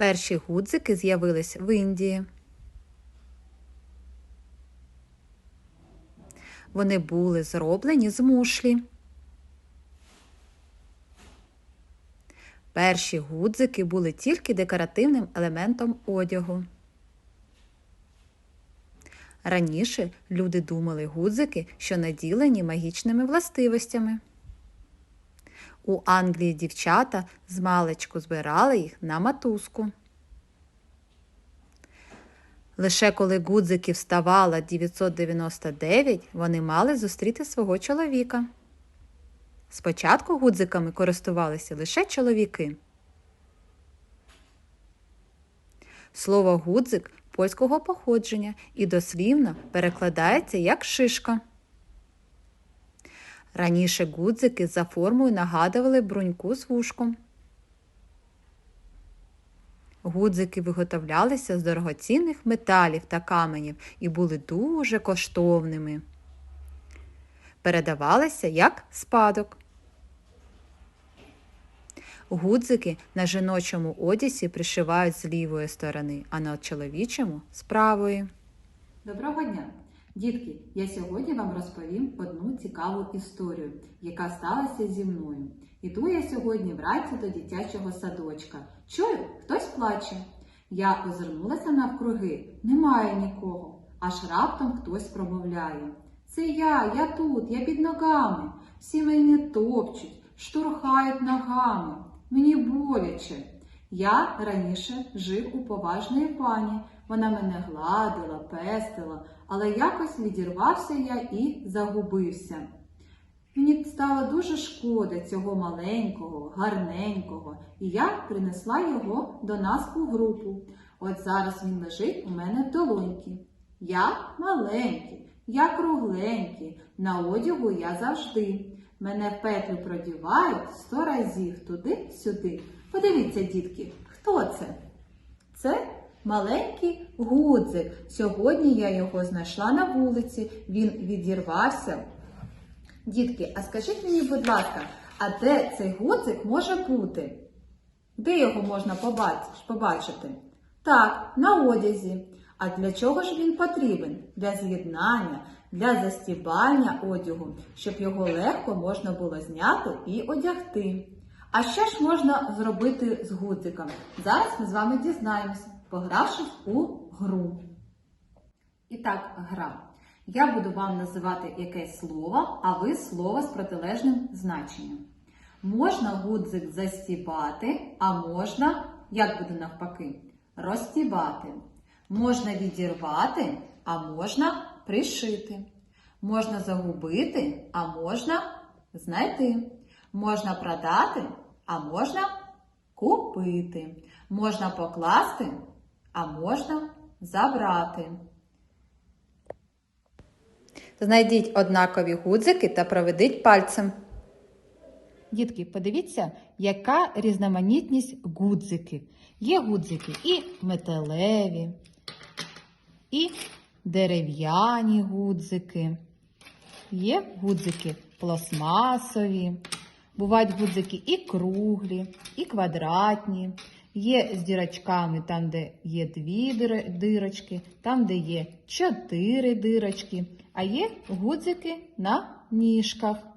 Перші гудзики з'явились в Індії. Вони були зроблені з мушлі. Перші гудзики були тільки декоративним елементом одягу. Раніше люди думали гудзики, що наділені магічними властивостями. У Англії дівчата з маличку збирали їх на матузку. Лише коли гудзиків ставало 999, вони мали зустріти свого чоловіка. Спочатку гудзиками користувалися лише чоловіки. Слово гудзик польського походження і дослівно перекладається як шишка. Раніше гудзики за формою нагадували бруньку з вушком. Гудзики виготовлялися з дорогоцінних металів та каменів і були дуже коштовними. Передавалися як спадок. Гудзики на жіночому одязі пришивають з лівої сторони, а на чоловічому з правої. Доброго дня! Дітки, я сьогодні вам розповім одну цікаву історію, яка сталася зі мною. Іду я сьогодні вранці до дитячого садочка. Чую, хтось плаче. Я озирнулася навкруги, немає нікого, аж раптом хтось промовляє. Це я, я тут, я під ногами. Всі мене топчуть, штурхають ногами. Мені боляче. Я раніше жив у поважної пані. Вона мене гладила, пестила, але якось відірвався я і загубився. Мені стало дуже шкода цього маленького, гарненького, і я принесла його до нас у групу. От зараз він лежить у мене в. Я маленький, я кругленький, на одягу я завжди. Мене петлю продівають сто разів туди-сюди. Подивіться, дітки, хто це? Це маленький гудзик. Сьогодні я його знайшла на вулиці, він відірвався. Дітки, а скажіть мені, будь ласка, а де цей гудзик може бути? Де його можна побачити? Так, на одязі. А для чого ж він потрібен? Для з'єднання, для застібання одягу, щоб його легко можна було зняти і одягти. А що ж можна зробити з гудзиком? Зараз ми з вами дізнаємося, погравшись у гру. І так, гра. Я буду вам називати якесь слово, а ви слово з протилежним значенням. Можна гудзик застібати, а можна, як буде навпаки, розстібати. Можна відірвати, а можна пришити. Можна загубити, а можна знайти. Можна продати, а можна купити. Можна покласти, а можна забрати. Знайдіть однакові гудзики та проведіть пальцем. Дітки, подивіться, яка різноманітність гудзиків. Є гудзики і металеві, і дерев'яні гудзики. Є гудзики пластмасові. Бувають гудзики і круглі, і квадратні. Є з дірочками там, де є дві дирочки, там, де є чотири дирочки, а є гудзики на ніжках.